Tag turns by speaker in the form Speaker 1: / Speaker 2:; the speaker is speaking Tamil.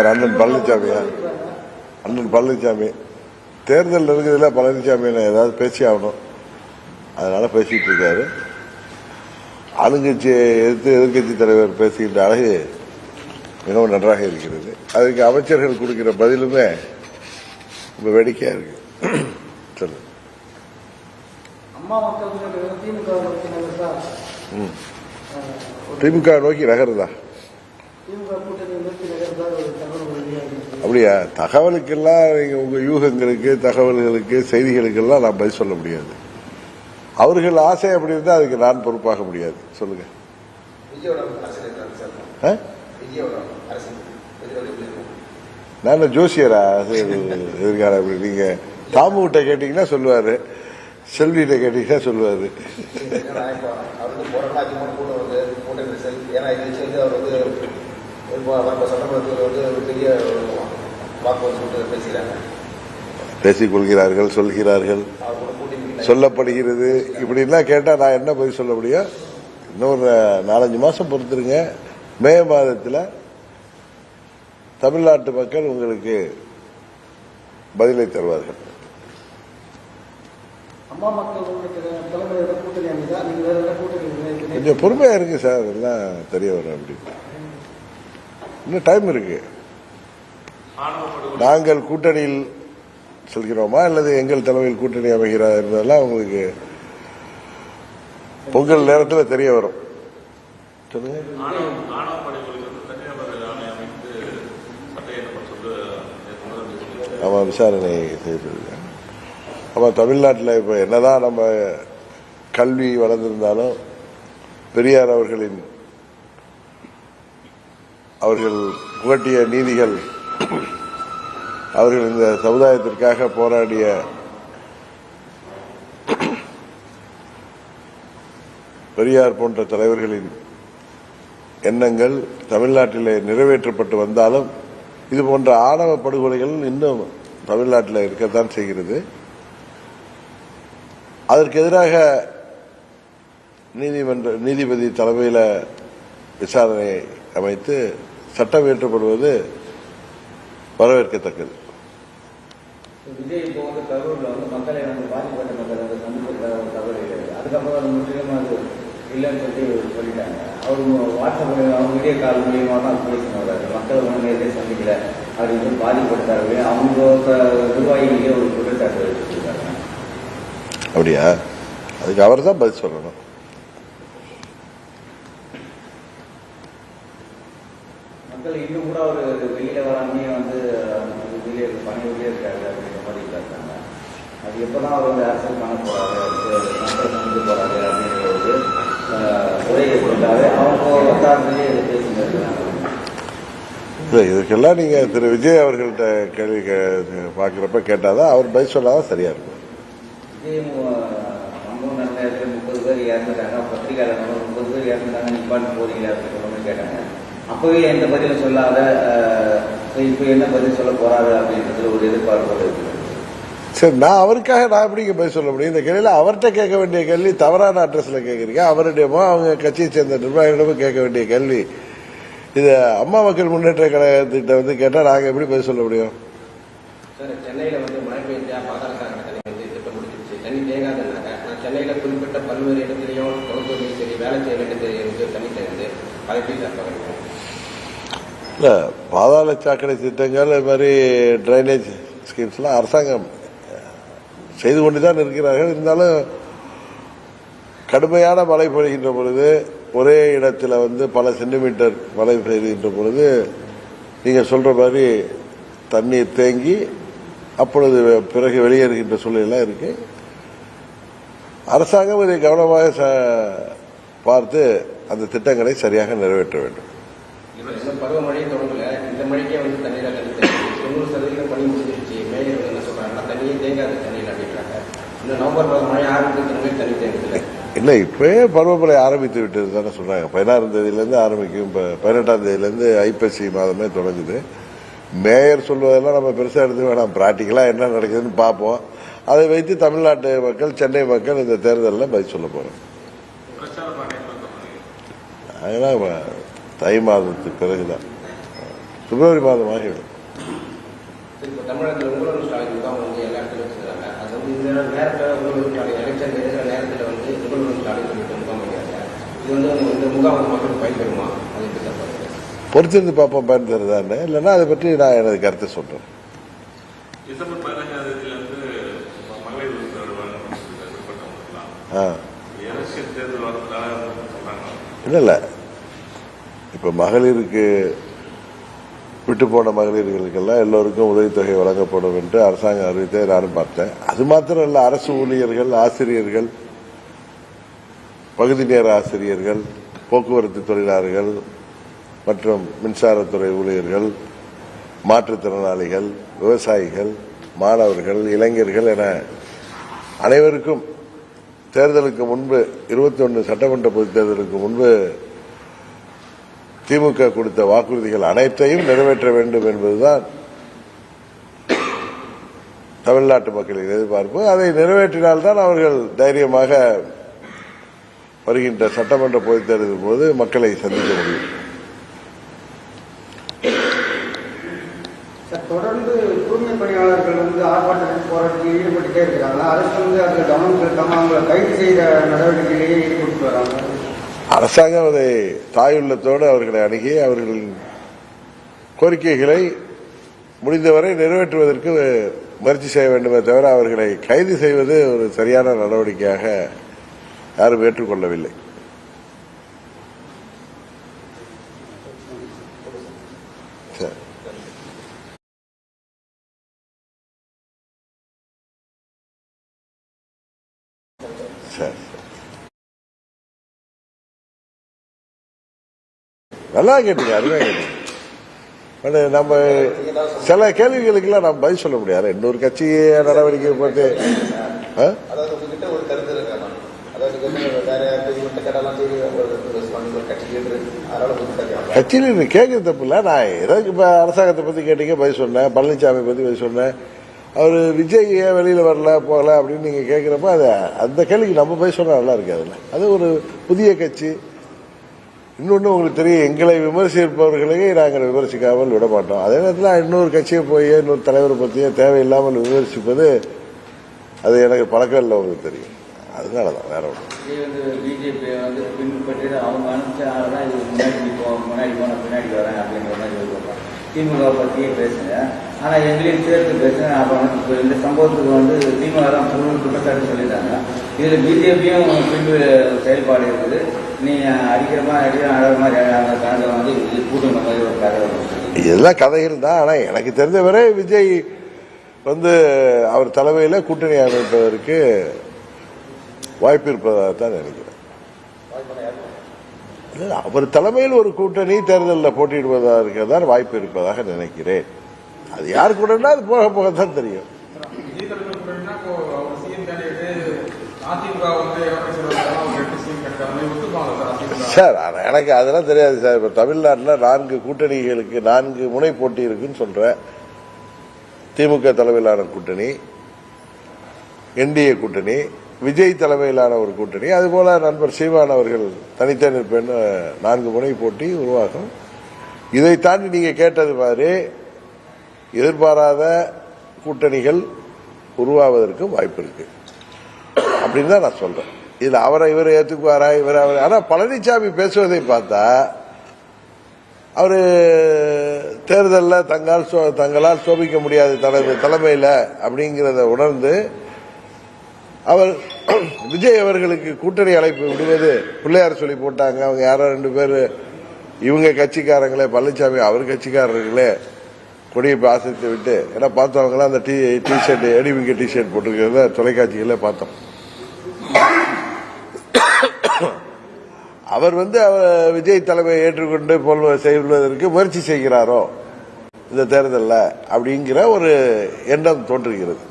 Speaker 1: யார் அண்ணன் பழனிசாமியா அண்ணன் பழனிசாமி தேர்தல் இருக்குதுல பழனிசாமி ஏதாவது பேசி ஆகணும். அதனால பேசிட்டு இருக்காரு. ஆளுங்கட்சியை எதிர்த்து எதிர்க்கட்சி தலைவர் பேசுகின்ற அழகு மிகவும் நன்றாக இருக்கிறது. அதுக்கு அமைச்சர்கள் கொடுக்கிற பதிலுமே ரொம்ப வேடிக்கையா இருக்கு. சொல்லு
Speaker 2: அம்மா மக்கள் முன்னேற்ற திமுக நோக்கி நகர்ந்தா
Speaker 1: ம். திமுக நோக்கி நகருதா
Speaker 2: திமுக கூட்டணி நோக்கி நகர்ந்தா ஒரு தகவல் வெளியாக இருக்கு
Speaker 1: அப்படியா? தகவலுக்கெல்லாம் நீங்க உங்க யூகங்களுக்கு தகவல்களுக்கு செய்திகளுக்கெல்லாம் நான் பதில் சொல்ல முடியாது. அவர்கள் ஆசை அப்படி இருந்தா அதுக்கு நான் பொறுப்பாக முடியாது. சொல்லுங்க. நான் ஜோசியரா? சரி, எதிர்காலம் அப்படி. நீங்க தாமுகிட்ட கேட்டீங்கன்னா சொல்லுவாரு. செல்விகிட்ட கேட்டீங்கன்னா சொல்லுவாரு.
Speaker 3: ஏன்னா இது வந்து பெரிய
Speaker 1: பேசிக் கொள்கிறார்கள் சொல்கிறார்கள். சொல்லப்படுகிறது. இப்படிலாம் கேட்டா நான் என்ன பதில் சொல்ல முடியும்? இன்னொரு நாலஞ்சு மாசம் பொறுத்துருங்க. மே மாதத்துல தமிழ்நாட்டு மக்கள் உங்களுக்கு பதிலை தருவார்கள்? கொஞ்சம் பொறுமையா இருக்கு சார் எல்லாம் தெரிய வரும் அப்படி. இன்னும் டைம் இருக்கு. நாங்கள் கூட்டணியில் சொல்கிறோமா? அல்லது எங்கள் தலைமையில் கூட்டணி அமைகிறா என்பதெல்லாம் உங்களுக்கு பொங்கல் நேரத்தில் தெரிய வரும். சொல்லுங்க.
Speaker 4: ஆணவ ஆணவ படைகளுக்கு வந்து தனிநபர் ஆணையம் அமைத்து சட்ட இயக்கம் சொல்லி நேற்று முதல் சொல்லியிருக்காரு.
Speaker 1: ஆமா விசாரணை செய்திருக்காங்க. ஆமா தமிழ்நாட்டில் இப்போ என்னதான் நம்ம கல்வி வளர்ந்திருந்தாலும் பெரியார் அவர்களின் அவர்கள் புகட்டிய நீதிகள் அவர்கள் இந்த சமுதாயத்திற்காக போராடிய பெரியார் போன்ற தலைவர்களின் எண்ணங்கள் தமிழ்நாட்டிலே நிறைவேற்றப்பட்டு வந்தாலும் இது போன்ற ஆணவ படுகொலைகள் இன்னும் தமிழ்நாட்டில் இருக்கத்தான் செய்கிறது. அதற்கு எதிராக நீதிமன்ற நீதிபதி தலைமையில் விசாரணை அமைத்து சட்டம் இயற்றப்படுவது வரவேற்கத்தக்கது.
Speaker 5: விஜய் இப்போ வந்து கரூர்ல வந்து மக்களை வந்து பாதிக்கப்பட்ட மக்கள் வந்து சந்திக்கிற ஒரு தகவல் இல்லை அதுக்கப்புறம் அது முற்றிலும் அது இல்லைன்னு சொல்லி சொல்லிட்டாங்க. அவர் வாட்ஸ்அப் அவங்க வீடியோ கால் மூலியமாக தான் பேசினார் மக்கள் வந்து நேரத்தை சந்திக்கல. அப்படின்னு பாதிப்படுத்தாரு அவங்க நிர்வாகிகளே ஒரு குற்றச்சாட்டு
Speaker 1: அப்படியா? அதுக்கு அவர் தான் பதில் சொல்லணும்.
Speaker 5: மக்கள் இன்னும் கூட ஒரு வெளியில வராமே வந்து வெளியே பணியிலே இருக்காரு அப்படின்ற மாதிரி இருக்காங்க. அது எப்பதான் அவர் வந்து அரசியல் பண்ண போறாரு மக்கள் சந்திக்க போறாரு அப்படின்ற ஒரு சொல்லிட்டாரு அவங்க வட்டாரத்திலேயே பேசிட்டு
Speaker 1: இல்லை இதுக்கெல்லாம் நீங்க திரு விஜய் அவர்கள்ட்ட கேள்வி கே- பார்க்கறப்ப கேட்டாதான் அவர் பதில் சொன்னாதான் சரியா இருக்கும்.
Speaker 5: சம்பவம் நடந்த இடத்துல முப்பது பேர் இறந்துட்டாங்க. பத்திரிகையாளர் முப்பது பேர் இறந்துட்டாங்க. நிப்பாட்டு போறீங்களா அப்படின்ற மாதிரி கேட்டாங்க. அப்பவே எந்த பதிலும் சொல்லாத இப்போ என்ன பதில் சொல்ல போறாரு அப்படின்றதுல ஒரு எதிர்பார்ப்பு இருக்குது.
Speaker 1: சரி நான் அவருக்காக நான் எப்படிங்க பதில் சொல்ல முடியும்? இந்த கேள்வியில அவர்கிட்ட கேட்க வேண்டிய கேள்வி தவறான அட்ரஸ்ல கேட்கறீங்க. அவருடையமோ அவங்க கட்சியை சேர்ந்த நிர்வாகிகளிடமோ கேட்க வேண்டிய கேள்வி. இது அம்மா மக்கள் முன்னேற்ற கழகத்திட்ட வந்து கேட்டா நாங்க எப்படி பதில் சொல்ல முடியும்?
Speaker 6: சார் சென்னையில் வந்து மழை பெய்ஞ்சா பாதாளக்காரங்க தண்ணி வந்து திட்டம் முடிஞ்சிருச்சு தண்ணி தேங்காதனால நான் சென்னையில் குறிப்பிட்ட பல்வேறு இடத்திலையும் தொகுப்பூர்லையும் சரி வேலை செய்ய இடத்துலையும் தண்ணி அதை
Speaker 1: இல்ல பாதாள சாக்கடை திட்டங்கள் இது மாதிரி டிரைனேஜ் ஸ்கீம்ஸ்லாம் அரசாங்கம் செய்து கொண்டுதான் இருக்கிறார்கள். இருந்தாலும் கடுமையான மழை பொழிகின்ற பொழுது ஒரே இடத்துல வந்து பல சென்டிமீட்டர் மழை பெய்கின்ற பொழுது நீங்கள் சொல்ற மாதிரி தண்ணீர் தேங்கி அப்பொழுது பிறகு வெளியேறுகின்ற சூழ்நிலை இருக்கு. அரசாங்கம் இதை கவனமாக பார்த்து அந்த திட்டங்களை சரியாக நிறைவேற்ற வேண்டும். இல்லை இப்பவே பருவமழை ஆரம்பித்து விட்டது தானே சொல்றாங்க. பதினாறாம் தேதியிலேருந்து ஆரம்பிக்கும் இப்போ பதினெட்டாம் தேதியிலேருந்து ஐப்பசி மாதமே தொடங்குது. மேயர் சொல்வதெல்லாம் நம்ம பெருசாக எடுத்து வேணாம். ப்ராக்டிக்கலாக என்ன நடக்குதுன்னு பார்ப்போம். அதை வைத்து தமிழ்நாட்டு மக்கள் சென்னை மக்கள் இந்த தேர்தலில் பதில் சொல்ல
Speaker 4: போகிறாங்க
Speaker 1: அதெல்லாம் தை மாதத்துக்கு பிறகுதான். பிப்ரவரி மாதம் ஆகிவிடும். பொறுத்திருந்து பார்ப்போம் பயன் தருதான்னு. இல்லைன்னா அதை பற்றி நான் எனது கருத்தை சொல்றேன். இல்லை இல்லை இப்போ மகளிருக்கு விட்டு போன மகளிர்களுக்கெல்லாம் எல்லோருக்கும் உதவித்தொகை வழங்கப்படும் என்று அரசாங்கம் அறிவித்ததை நானும் பார்த்தேன். அது மாத்திரம் இல்லை அரசு ஊழியர்கள் ஆசிரியர்கள் பகுதி நேர ஆசிரியர்கள் போக்குவரத்து தொழிலாளர்கள் மற்றும் மின்சாரத்துறை ஊழியர்கள் மாற்றுத்திறனாளிகள் விவசாயிகள் மாணவர்கள் இளைஞர்கள் என அனைவருக்கும் தேர்தலுக்கு முன்பு இருபத்தி ஒன்று சட்டமன்ற பொதுத் தேர்தலுக்கு முன்பு திமுக கொடுத்த வாக்குறுதிகள் அனைத்தையும் நிறைவேற்ற வேண்டும் என்பதுதான் தமிழ்நாட்டு மக்களின் எதிர்பார்ப்பு. அதை நிறைவேற்றினால்தான் அவர்கள் தைரியமாக வருகின்ற சட்டமன்ற பொதுத் தேர்தலின் போது மக்களை சந்திக்க முடியும்.
Speaker 2: போராட்டத்தில் இருக்கிறாங்க அரசு வந்து அது கவனம் செலுத்தாம அவங்களை கைது செய்த நடவடிக்கையிலேயே ஈடுபட்டு வராங்க.
Speaker 1: அரசாங்கம் அதை தாயுள்ளத்தோடு அவர்களை அணுகி அவர்களின் கோரிக்கைகளை முடிந்தவரை நிறைவேற்றுவதற்கு முயற்சி செய்ய வேண்டுமே தவிர அவர்களை கைது செய்வது ஒரு சரியான நடவடிக்கையாக யாரும் ஏற்றுக்கொள்ளவில்லை. நல்லா கேட்டீங்க அருமையா கேட்டீங்க. பட் நம்ம சில கேள்விகளுக்கெல்லாம் நம்ம பதில் சொல்ல முடியாது. இன்னொரு கட்சி நடவடிக்கை போட்டு கட்சியில் நீ கேட்கறது தப்பு இல்லை. நான் ஏதோ இப்போ அரசாங்கத்தை பற்றி கேட்டீங்க பதில் சொன்னேன். பழனிசாமி பற்றி பதில் சொன்னேன். அவர் விஜய் ஏன் வெளியில் வரல போகல அப்படின்னு நீங்கள் கேட்குறப்ப அது அந்த கேள்விக்கு நம்ம பதில் சொன்னால் நல்லா இருக்காதுல்ல. அது ஒரு புதிய கட்சி. இன்னொன்று உங்களுக்கு தெரியும் எங்களை விமர்சிப்பவர்களையே நாங்கள் விமர்சிக்காமல் விட மாட்டோம் அதே நேரத்தில் இன்னொரு கட்சியை போய் இன்னொரு தலைவரை பற்றியே தேவையில்லாமல் விமர்சிப்பது அது எனக்கு பழக்கம் இல்லை உங்களுக்கு தெரியும். அதனால தான் வேற ஒன்று
Speaker 5: பின்பற்றி அவங்க பின்னாடி வரேன் அப்படிங்கிற மாதிரி சொல்லுவாங்க திமுக பற்றியே பேசுங்க. ஆனால் எங்களையும் சேர்த்து பேசுங்க. அப்போ இப்போ இந்த சம்பவத்துக்கு வந்து திமுக தான் முழு குற்றச்சாட்டு சொல்லிட்டாங்க. இதில் பிஜேபியும் பின்பு செயல்பாடு இருக்குது. நீ அடிக்கிற மாதிரி அடிக்கிற அழகிற மாதிரி அந்த கணக்கை வந்து இது கூட்டுன மாதிரி ஒரு கதை.
Speaker 1: இதெல்லாம் கதைகள் தான் ஆனால் எனக்கு தெரிஞ்சவரை விஜய் வந்து அவர் தலைமையில் கூட்டணி அமைப்பதற்கு வாய்ப்பு இருப்பதாக தான் நினைக்கிறேன் அவர் தலைமையில் ஒரு கூட்டணி தேர்தலில் போட்டியிடுவதற்கு தான் வாய்ப்பு இருப்பதாக நினைக்கிறேன். அது யார் கூடனா அது போக போக தான் தெரியும்
Speaker 7: சார்
Speaker 1: எனக்கு அதெல்லாம் தெரியாது சார். இப்போ தமிழ்நாட்டில் நான்கு கூட்டணிகளுக்கு நான்கு முனை போட்டி இருக்குன்னு சொல்றேன். திமுக தலைமையிலான கூட்டணி என்டிஏ கூட்டணி விஜய் தலைமையிலான ஒரு கூட்டணி. அதுபோல நண்பர் சீமான் அவர்கள் தனித்தே நிற்பேன்னு நான்கு முனை போட்டி உருவாகும். இதை தாண்டி நீங்க கேட்டது மாதிரி எதிர்பாராத கூட்டணிகள் உருவாவதற்கு வாய்ப்பு இருக்கு. அப்படின்னு தான் நான் சொல்றேன். இதுல அவரை இவரை ஏத்துக்குவாரா இவர் அவர். ஆனா பழனிசாமி பேசுவதை பார்த்தா அவரு தேர்தலில் தங்கால் சோ- தங்களால் சோபிக்க முடியாது தனது தலைமையில் அப்படிங்கிறத உணர்ந்து அவர் விஜய் அவர்களுக்கு கூட்டணி அழைப்பு விடுவது பிள்ளையார் சொல்லி போட்டாங்க. அவங்க யாரோ ரெண்டு பேர். இவங்க கட்சிக்காரங்களே பழனிசாமி அவர் கட்சிக்காரர்களே கொடியை ஆசிரித்து விட்டு ஏன்னா பார்த்தவங்களாம் அந்த டி டி ஷர்ட் எடிவிங்க டி ஷர்ட் போட்டிருக்கிறத தொலைக்காட்சிகளில் பார்த்தோம். அவர் வந்து அவர் விஜய் தலைமையை ஏற்றுக்கொண்டு போல் செய்வதற்கு முயற்சி செய்கிறாரோ இந்த தேர்தலில் அப்படிங்கிற ஒரு எண்ணம் தோன்றுகிறது.